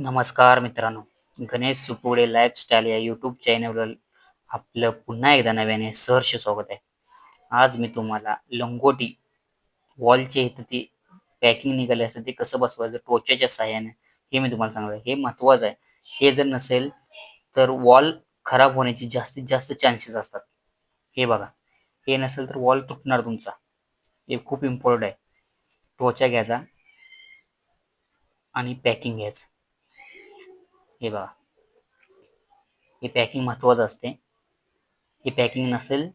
नमस्कार मित्रांनो. गणेश सुपुडे लाईफस्टाईल या यूट्यूब चॅनलवर आपलं पुन्हा एकदा नव्याने सहर्ष स्वागत आहे. आज मी तुम्हाला लंगोटी वॉलचे इथं ती पॅकिंग निघाले असतं ते कसं बसवायचं टोच्याच्या साह्याने हे मी तुम्हाला सांगणार हे महत्वाचं आहे. हे जर नसेल तर वॉल खराब होण्याची जास्तीत जास्त चान्सेस असतात. हे बघा. हे नसेल तर वॉल तुटणार तुमचा. हे खूप इम्पॉर्टंट आहे. टोचा घ्यायचा आणि पॅकिंग घ्यायचं. हे बघा. हे पॅकिंग महत्वाचं असते. हे पॅकिंग नसेल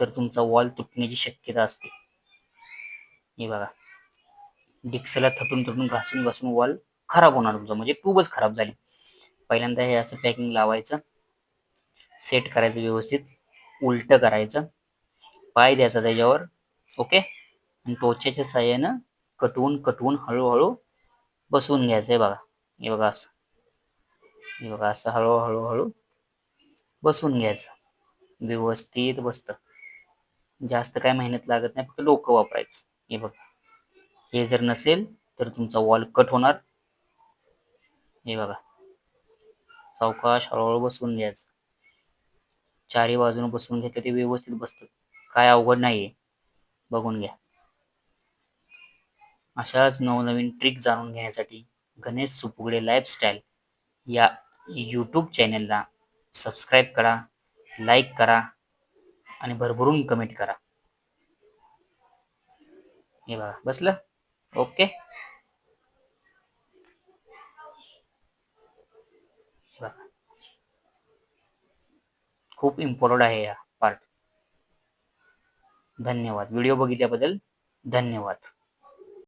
तर तुमचा वॉल तुटण्याची शक्यता असते. हे बघा. डिक्सला थटून थटून घासून घासून वॉल खराब होणार तुमचा. म्हणजे ट्यूबच खराब झाली. पहिल्यांदा हे असं पॅकिंग लावायचं. सेट करायचं व्यवस्थित. उलट करायचं. पाय द्यायचा त्याच्यावर. ओके आणि टोच्याच्या साह्यानं कटवून कटवून हळूहळू बसवून घ्यायचं. हे बघा. हे बघा असं. हे बघा असं हळूहळू हळू बसून घ्यायचं. व्यवस्थित बसतं. जास्त काय मेहनत लागत नाही फक्त डोकं वापरायचं. हे बघा. हे जर नसेल तर तुमचा वॉल कट होणार. हे बघा. सावकाश हळूहळू बसवून घ्यायचं. चारी बाजूने बसवून घेतलं ते व्यवस्थित बसतं. काय अवघड नाहीये. बघून घ्या. अशाच नवनवीन ट्रिक जाणून घेण्यासाठी गणेश सुपुगडे लाईफस्टाईल या यूट्यूब चॅनेलला सबस्क्राईब करा लाईक करा आणि भरभरून कमेंट करा. हे बघा बसलं? ओके खूप इम्पॉर्टंट आहे या पार्ट धन्यवाद. व्हिडिओ बघितल्याबद्दल धन्यवाद.